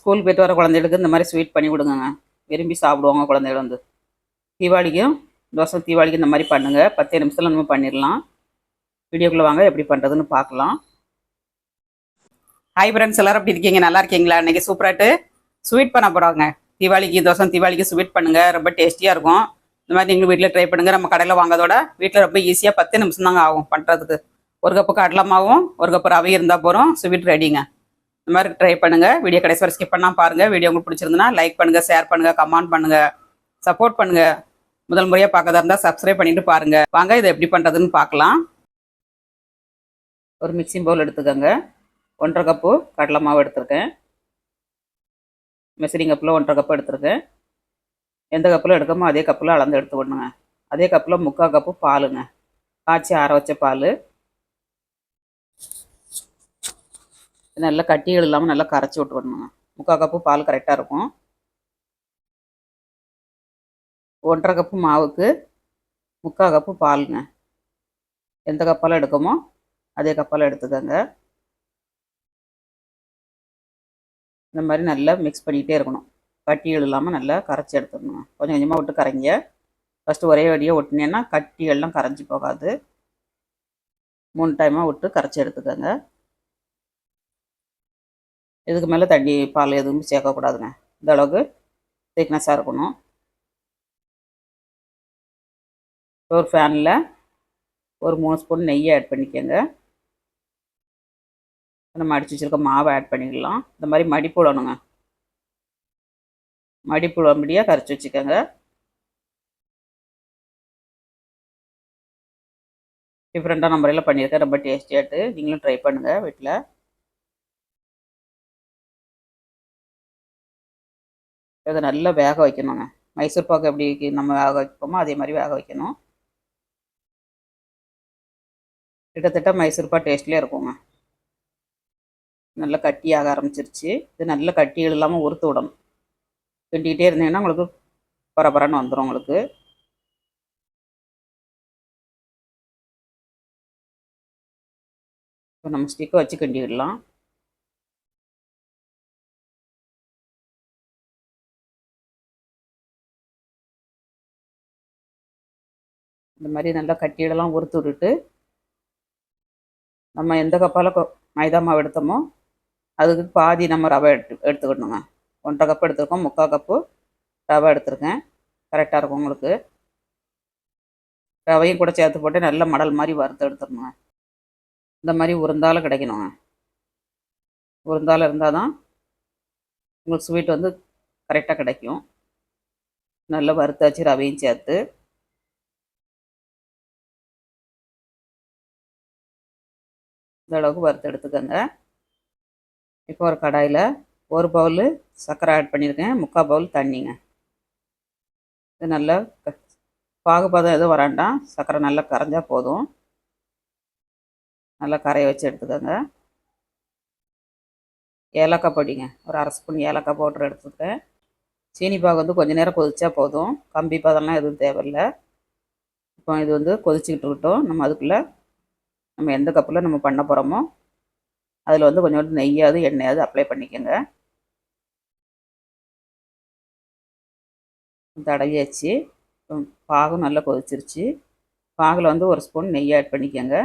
ஸ்கூலுக்கு போயிட்டு வர குழந்தைகளுக்கு இந்த மாதிரி ஸ்வீட் பண்ணி கொடுங்கங்க. விரும்பி சாப்பிடுவாங்க குழந்தைகள் வந்து. தீபாவளிக்கும் தோசை தீபாவளிக்கு இந்த மாதிரி பண்ணுங்கள் பத்து நிமிஷத்தில் நம்ம பண்ணிடலாம். வீடியோக்குள்ளே வாங்க எப்படி பண்ணுறதுன்னு பார்க்கலாம். ஹாய் ஃப்ரெண்ட்ஸ் எல்லோரும் எப்படி இருக்கீங்க? நல்லா இருக்கீங்களா? இன்றைக்கி சூப்பராட்டு ஸ்வீட் பண்ண போகிறாங்க தீபாவளிக்கு தோசை தீபாவளிக்கு ஸ்வீட் பண்ணுங்கள் ரொம்ப டேஸ்டியாக இருக்கும். இந்த மாதிரி நீங்கள் வீட்டில் ட்ரை பண்ணுங்கள் நம்ம கடையில் வாங்கிறதோட வீட்டில் ரொம்ப ஈஸியாக பத்து நிமிஷம் தாங்க ஆகும் பண்ணுறதுக்கு ஒரு கப்பு கடலமாவும் ஒரு கப்பு ரவை இருந்தால் போகிறோம் ஸ்வீட் ரெடிங்க இந்த மாதிரி ட்ரை பண்ணுங்கள் வீடியோ கடைசி வரை ஸ்கிப் பண்ணால் பாருங்கள் வீடியோ உங்களுக்கு பிடிச்சிருந்துன்னா லைக் பண்ணுங்கள் ஷேர் பண்ணுங்கள் கமெண்ட் பண்ணுங்கள் சப்போர்ட் பண்ணுங்கள் முதல் முறையாக பார்க்கறதா இருந்தால் சப்ஸ்கிரைப் பண்ணிட்டு பாருங்கள் வாங்க இதை எப்படி பண்ணுறதுன்னு பார்க்கலாம். ஒரு மிக்சிங் பவுல் எடுத்துக்கோங்க. ஒன்றரை கப்பு கடலை மாவு எடுத்திருக்கேன். மெசரிங் கப்பில் ஒன்றரை கப்பு எடுத்திருக்கேன். எந்த கப்பில் எடுக்கமோ அதே கப்பில் அளந்து எடுத்து விடணுங்க அதே கப்பில் முக்கால் கப்பு பாலுங்க. காய்ச்சி ஆற வச்ச பால். நல்லா கட்டிகள் இல்லாமல் நல்லா கரைச்சி விட்டு விடணுங்க முக்கால் கப்பு பால் கரெக்டாக இருக்கும். ஒன்றரை கப்பு மாவுக்கு முக்கால் கப்பு பாலுங்க. எந்த கப்பால் எடுக்கமோ அதே கப்பால் எடுத்துக்கோங்க. இந்த மாதிரி நல்லா மிக்ஸ் பண்ணிக்கிட்டே இருக்கணும். கட்டிகள் இல்லாமல் நல்லா கரைச்சி எடுத்துடணும் கொஞ்சம் கொஞ்சமாக விட்டு கரைங்க. ஃபஸ்ட்டு ஒரே வழியாக ஒட்டினேன்னா கட்டிகள்லாம் கரைஞ்சி போகாது. மூணு டைமாக விட்டு கரைச்சி எடுத்துக்கோங்க. இதுக்கு மேலே தண்ணி பால் எதுவும் சேர்க்கக்கூடாதுங்க இந்த அளவுக்கு திக்னஸாக இருக்கணும். ஒரு ஃபேனில் ஒரு மூணு ஸ்பூன் நெய்யை ஆட் பண்ணிக்கோங்க. நம்ம அடிச்சு வச்சுருக்க மாவை ஆட் பண்ணிக்கலாம். இந்த மாதிரி மடிப்புடணுங்க மடிப்புழம்படியாக கரைச்சி வச்சுக்கோங்க. டிஃப்ரெண்ட்டான முறையில் பண்ணியிருக்கேன் ரொம்ப டேஸ்டியாட்டு நீங்களும் ட்ரை பண்ணுங்கள் வீட்டில். இதை நல்லா வேக வைக்கணுங்க. மைசூர் பாக்கு எப்படி நம்ம வேக வைப்போமோ அதே மாதிரி வேக வைக்கணும். கிட்டத்தட்ட மைசூர் டேஸ்ட்லேயே இருக்குங்க. நல்லா கட்டியாக ஆரம்பிச்சிருச்சு. இது நல்லா கட்டிகள் இல்லாமல் உறுத்து விடணும். கிண்டிக்கிட்டே இருந்தீங்கன்னா உங்களுக்கு பரபரன்னு வந்துடும் உங்களுக்கு. இப்போ நம்ம ஸ்டிக்கை வச்சு கிண்டிவிடலாம் இந்த மாதிரி நல்லா கட்டியெல்லாம் உறுத்து விட்டுட்டு நம்ம எந்த கப்பால் மைதா மாவு எடுத்தோமோ அதுக்கு பாதி நம்ம ரவை எடுத்து எடுத்துக்கணுங்க. ஒன்றரை கப்பு எடுத்துருக்கோம் முக்கால் கப்பு ரவை எடுத்துருக்கேன். கரெக்டாக இருக்கும் உங்களுக்கு. ரவையும் கூட சேர்த்து போட்டு நல்ல மடல் மாதிரி வறுத்து எடுத்துடணுங்க. இந்த மாதிரி உருந்தாலும் கிடைக்கணுங்க. உருந்தாலும் இருந்தால் தான் உங்களுக்கு ஸ்வீட் வந்து கரெக்டாக கிடைக்கும். நல்லா வறுத்தாச்சு ரவையும் சேர்த்து. இந்த அளவுக்கு வறுத்து எடுத்துக்கோங்க. இப்போ ஒரு கடாயில் ஒரு பவுல் சர்க்கரை ஆட் பண்ணியிருக்கேன். முக்கால் பவுல் தண்ணிங்க. இது நல்லா பாகுபதம் எதுவும் வராண்டாம். சர்க்கரை நல்லா கரைஞ்சால் போதும். நல்லா கரைய வச்சு எடுத்துக்கோங்க. ஏலக்காய் பொடிங்க. ஒரு அரை ஸ்பூன் ஏலக்காய் பவுட்ரு எடுத்துருக்கேன். சீனி பாகு வந்து கொஞ்சம் நேரம் கொதிச்சா போதும். கம்பி பதம்லாம் எதுவும் தேவையில்லை. இப்போ இது வந்து கொதிச்சுக்கிட்டு இருக்கட்டும். நம்ம அதுக்குள்ளே நம்ம எந்த கப்பில் நம்ம பண்ண போகிறோமோ அதில் வந்து கொஞ்சோண்டு நெய்யாவது எண்ணெயாவது அப்ளை பண்ணிக்கோங்க. தடவியாச்சு. பாகம் நல்லா கொதிச்சிருச்சு. பாகில் வந்து ஒரு ஸ்பூன் நெய் ஆட் பண்ணிக்கோங்க.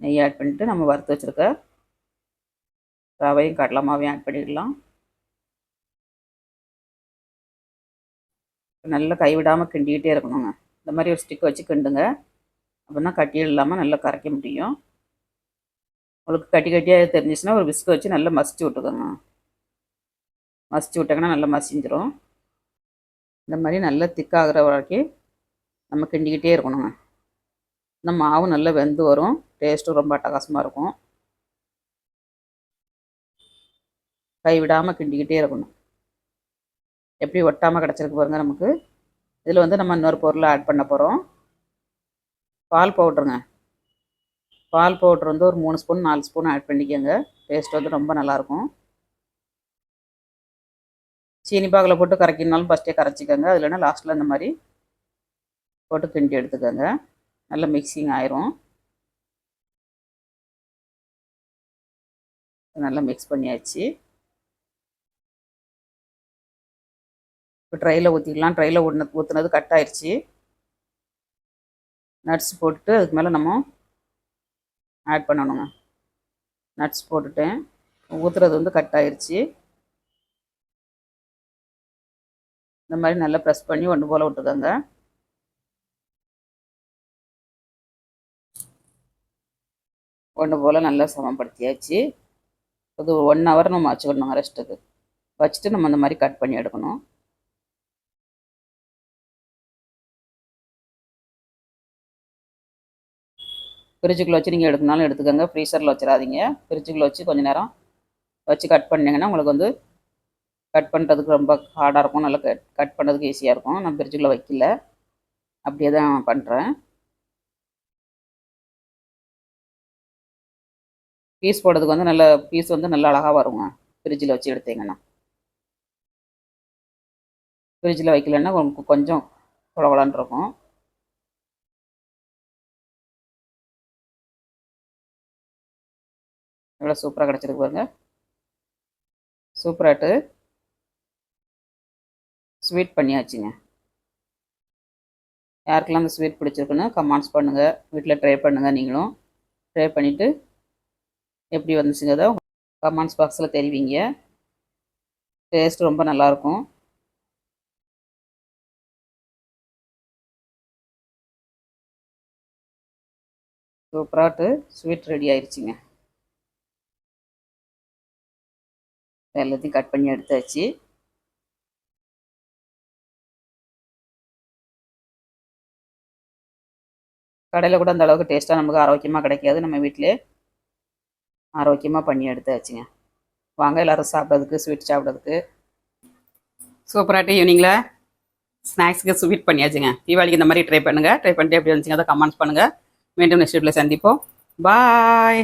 நெய் ஆட் பண்ணிவிட்டு நம்ம வறுத்து வச்சுருக்க ரவையும் கடலமாவையும் ஆட் பண்ணிடலாம். நல்லா கைவிடாமல் கிண்டிக்கிட்டே இருக்கணுங்க. இந்த மாதிரி ஒரு ஸ்டிக் வச்சு கிண்டுங்க. அப்படின்னா கட்டியில் இல்லாமல் நல்லா கரைக்க முடியும். உங்களுக்கு கட்டி கட்டியாக தெரிஞ்சிச்சுன்னா ஒரு விஸ்கு வச்சு நல்லா மசிச்சு விட்டுக்கோங்க. மசிச்சு விட்டாங்கன்னா நல்லா மசிஞ்சிரும். இந்த மாதிரி நல்லா திக்காகிற வரைக்கும் நம்ம கிண்டிக்கிட்டே இருக்கணுங்க. இந்த மாவு நல்லா வெந்து வரும். டேஸ்ட்டும் ரொம்ப அட்டகாசமாக இருக்கும். கைவிடாமல் கிண்டிக்கிட்டே இருக்கணும். எப்படி ஒட்டாமல் கிடச்சிருக்கு பாருங்கள் நமக்கு. இதில் வந்து நம்ம இன்னொரு பொருளை ஆட் பண்ண போகிறோம் பால் பவுட்ருங்க. பால் பவுட்ரு வந்து ஒரு மூணு ஸ்பூன் நாலு ஸ்பூன் ஆட் பண்ணிக்கோங்க. டேஸ்ட் வந்து ரொம்ப நல்லாயிருக்கும். சீனி பாகில் போட்டு கரைக்கினாலும் ஃபஸ்ட்டே கரைச்சிக்கோங்க. அது இல்லைன்னா லாஸ்ட்டில் இந்த மாதிரி போட்டு கிண்டி எடுத்துக்கோங்க. நல்லா மிக்சிங் ஆயிரும். நல்லா மிக்ஸ் பண்ணியாச்சு. இப்போ ட்ரையில் ஊற்றிக்கலாம் ட்ரையில் ஊற்றின ஊற்றுனது கட் ஆயிடுச்சு நட்ஸ் போட்டுட்டு அதுக்கு மேலே நம்ம ஆட் பண்ணணுங்க. நட்ஸ் போட்டுட்டேன் ஊற்றுறது வந்து கட் ஆயிடுச்சு இந்த மாதிரி நல்லா ப்ரெஸ் பண்ணி ஒன்று போல் விட்டுக்கோங்க. ஒன்று போல் நல்லா சமப்படுத்தியாச்சு. அது ஒன் ஹவர் நம்ம வச்சுக்கணுங்க ரெஸ்ட்டுக்கு வச்சுட்டு நம்ம இந்த மாதிரி கட் பண்ணி எடுக்கணும். ஃப்ரிட்ஜுக்குள்ளே வச்சு நீங்கள் எடுக்கனாலும் எடுத்துக்கோங்க. ஃப்ரீசரில் வச்சிடாதீங்க. ஃப்ரிட்ஜுக்குள்ளே வச்சு கொஞ்சம் நேரம் வச்சு கட் பண்ணிங்கன்னா உங்களுக்கு வந்து கட் பண்ணுறதுக்கு ரொம்ப ஹார்டாக இருக்கும். நல்லா கட் கட் பண்ணுறதுக்கு ஈஸியாக இருக்கும். நான் ஃப்ரிட்ஜுக்குள்ளே வைக்கல. அப்படியே தான் பண்ணுறேன் பீஸ் போடுறதுக்கு வந்து நல்ல பீஸ் வந்து நல்லா அழகாக வருங்க. ஃப்ரிட்ஜில் வச்சு எடுத்தீங்கன்னா. ஃப்ரிட்ஜில் வைக்கலன்னா உங்களுக்கு கொஞ்சம் குழகுலான் இருக்கும். எவ்வளோ சூப்பராக கிடச்சிருக்கு பாருங்க. சூப்பராட்டு ஸ்வீட் பண்ணியாச்சுங்க. யாருக்கெல்லாம் அந்த ஸ்வீட் பிடிச்சிருக்குன்னு கமெண்ட்ஸ் பண்ணுங்கள் வீட்டில் ட்ரை பண்ணுங்கள் நீங்களும். ட்ரை பண்ணிவிட்டு எப்படி வந்துச்சுங்கிறத கமெண்ட்ஸ் பாக்ஸில் தெரிவிங்க. டேஸ்ட் ரொம்ப நல்லாயிருக்கும். சூப்பராட்டு ஸ்வீட் ரெடி ஆயிடுச்சுங்க எல்லாத்தையும் கட் பண்ணி எடுத்தாச்சு. கடையில் கூட அந்த அளவுக்கு டேஸ்ட்டாக நமக்கு ஆரோக்கியமாக கிடைக்காது. நம்ம வீட்டிலே ஆரோக்கியமாக பண்ணி எடுத்தாச்சுங்க. வாங்க எல்லோரும் சாப்பிட்றதுக்கு ஸ்வீட் சாப்பிட்றதுக்கு. சூப்பராகிட்டு ஈவினிங்கில் ஸ்நாக்ஸுக்கு ஸ்வீட் பண்ணியாச்சுங்க. தீபாவளிக்கு இந்த மாதிரி ட்ரை பண்ணுங்கள் ட்ரை பண்ணிட்டு எப்படி இருந்துச்சுங்க அதை கமெண்ட்ஸ் பண்ணுங்கள் மீண்டும் நெக்ஸ்ட் வீட்டில் சந்திப்போம். பாய்